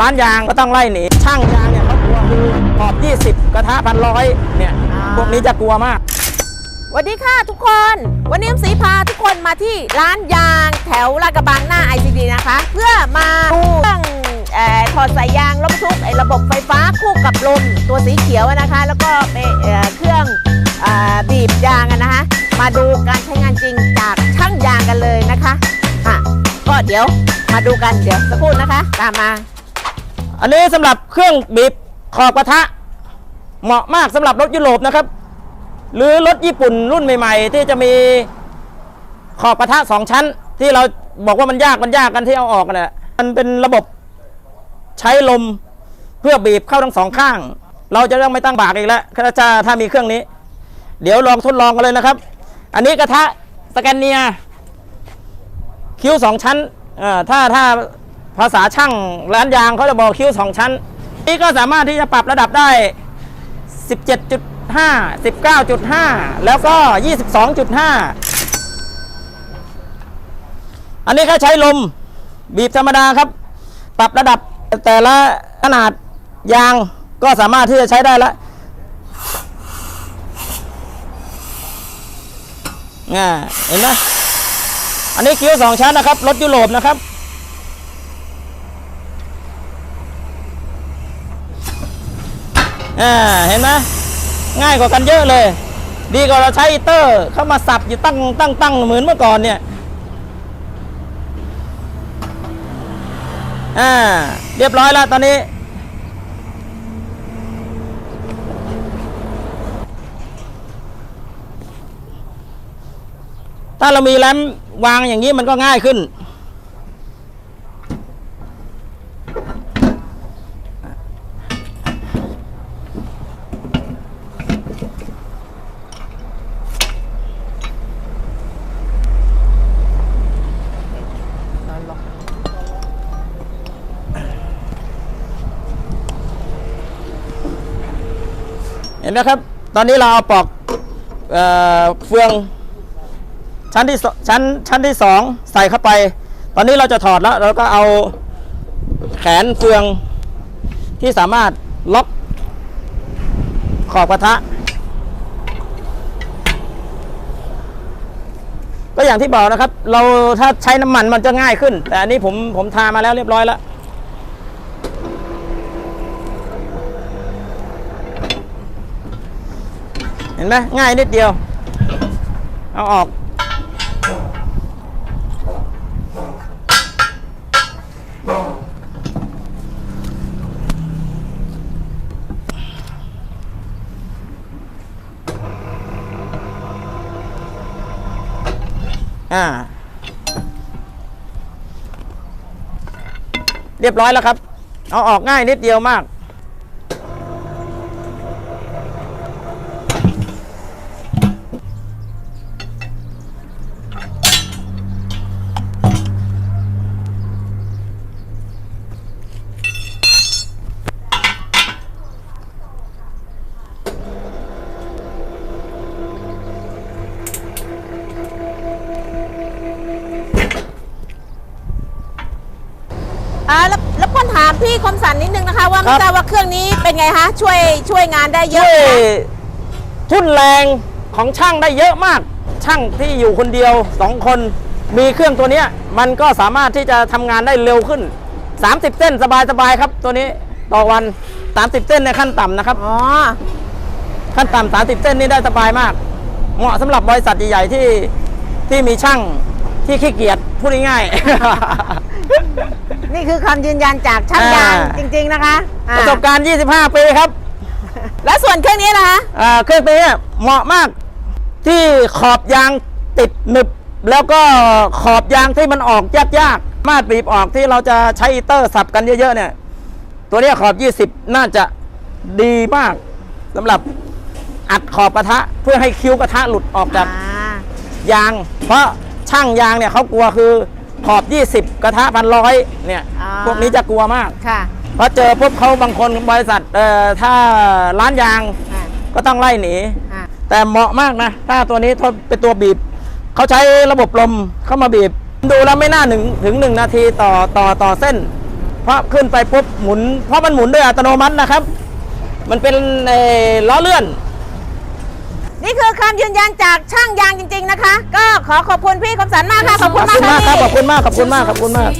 ร้านยางก็ต้องไล่หนีช่างยางเนี่ยเขากลัวคือขอบ 20 กระทะพันร้อยเนี่ยพวกนี้จะกลัวมากสวัสดีค่ะทุกคน วันนี้สีพาทุกคนมาที่ร้านยางแถวลาดกระบังหน้า ICD นะคะ เพื่อมาดูเครื่องเอ่อถอดสายยางรถบรรทุกไอระบบไฟฟ้าคู่กับลมตัวสีเขียวนะคะ แล้วก็เป็นเอ่อเครื่องเออบีบยางนะคะ มาดูการใช้งานจริงจากช่างยางกันเลยนะคะอะก็เดี๋ยวมาดูกันเดี๋ยวสักครู่นะคะ ตามมา อันนี้สำหรับเครื่องบีบขอบกระทะ เหมาะมากสำหรับรถยุโรปนะครับ หรือรถญี่ปุ่นรุ่นใหม่ ๆ ที่จะมีขอบกระทะสองชั้น ที่เราบอกว่ามันยากมันยากกันที่เอาออกกันน่ะมันเป็นระบบใช้ลมเพื่อบีบเข้าทั้งสองข้าง เราจะต้องไม่ตั้งบากอีกแล้วถ้าจะถ้ามีเครื่องนี้ เดี๋ยวลองทดลองกันเลยนะครับ อันนี้กระทะสแกนเนียคิ้วสองชั้นอ่อถ้าถ้า ภาษาช่างร้านยางเขาจะบอกคิ้วสองชั้น นี่ก็สามารถที่จะปรับระดับได้ 17.5 19.5 แล้วก็ 22.5 อันนี้ก็ใช้ลมบีบธรรมดาครับ ปรับระดับแต่ละขนาดยางก็สามารถที่จะใช้ได้แล้วเห็นไหมอันนี้คิ้วสองชั้นนะครับ รถยุโรปนะครับ อ่าเห็นไหมง่ายกว่ากันเยอะเลย ดีกว่าเราใช้อีเตอร์เข้ามาสับอยู่ตั้งตั้งตั้งเหมือนเมื่อก่อนเนี่ยอ่าเรียบร้อยแล้วตอนนี้ ถ้าเรามีแรมวางอย่างนี้มันก็ง่ายขึ้น นไหมครับ ตอนนี้เราเอาปลอกเออเฟืองชั้นที่ชั้นชั้นที่สองใส่เข้าไป ตอนนี้เราจะถอดแล้วเราก็เอาแขนเฟืองที่สามารถล็อกขอบกระทะ ก็อย่างที่บอกนะครับ เราถ้าใช้น้ำมันมันจะง่ายขึ้น แต่อันนี้ผมผมทามาแล้วเรียบร้อยแล้ว ห็นไหมง่ายนิดเดียว เอาออก อ่า เรียบร้อยแล้วครับ เอาออกง่ายนิดเดียวมาก อ่าแล้วแล้วพ่นถามพี่คมสันนิดนึงนะคะ ว่าไม่ครับทราบว่าเครื่องนี้เป็นไงคะช่วยช่วยงานได้เยช่อะวยไหมคะทุ่นแรงของช่างได้เยอะมาก ช่างที่อยู่คนเดียวสองคน มีเครื่องตัวเนี้ยมันก็สามารถที่จะทำงานได้เร็วขึ้น 30 เส้นสบายๆครับ ตัวนี้ต่อวัน 30 เส้นในขั้นต่ำนะครับ อ๋อขั้นต่ำ30 เส้นนี่ได้สบายมาก เหมาะสำหรับบริษัทใหญ่ๆที่ที่มีช่างที่ขี้เกียจพูดง่ายๆ นี่คือคำยืนยันจากช่างยางอ่า จริง ๆนะคะอ่าประสบการณ์ 25 ปีครับแล้วส่วนเครื่องนี้ล่ะคะอ่าเครื่องตัวเนี้ยเหมาะมากที่ขอบยางติดหนึบ แล้วก็ขอบยางที่มันออกยากๆมาดบีบออกที่เราจะใช้อีเตอร์สับกันเยอะๆเนี่ย ตัวเนี้ยขอบ 20 น่าจะดีมากสำหรับอัดขอบกระทะเพื่อให้คิ้วกระทะหลุดออกจาก อ่ายาง เพราะช่างยางเนี่ยเขากลัวคือ ขอบ 20 กระทะพันร้อยเนี่ยอ่า พวกนี้จะกลัวมาก ค่ะเพราะเจอปุ๊บเขาบางคนบริษัทเอ่อถ้าร้านยางอ่าก็ต้องไล่หนี อ่าแต่เหมาะมากนะ ถ้าตัวนี้ทดเป็นตัวบีบ เขาใช้ระบบลมเข้ามาบีบ ดูแล้วไม่น่าหนึ่งถึงหนึ่งนาทีต่อต่อต่อเส้น เพราะขึ้นไปปุ๊บหมุน เพราะมันหมุนด้วยอัตโนมัตินะครับ มันเป็นเอ่อล้อเลื่อน นี่คือคำยืนยันจากช่างยางจริง ๆนะคะ ก็ขอขอบคุณพี่คมสันมากค่ะขอบคุณมากครับพี่ ขอบคุณมาก ขอบคุณมาก ขอบคุณมาก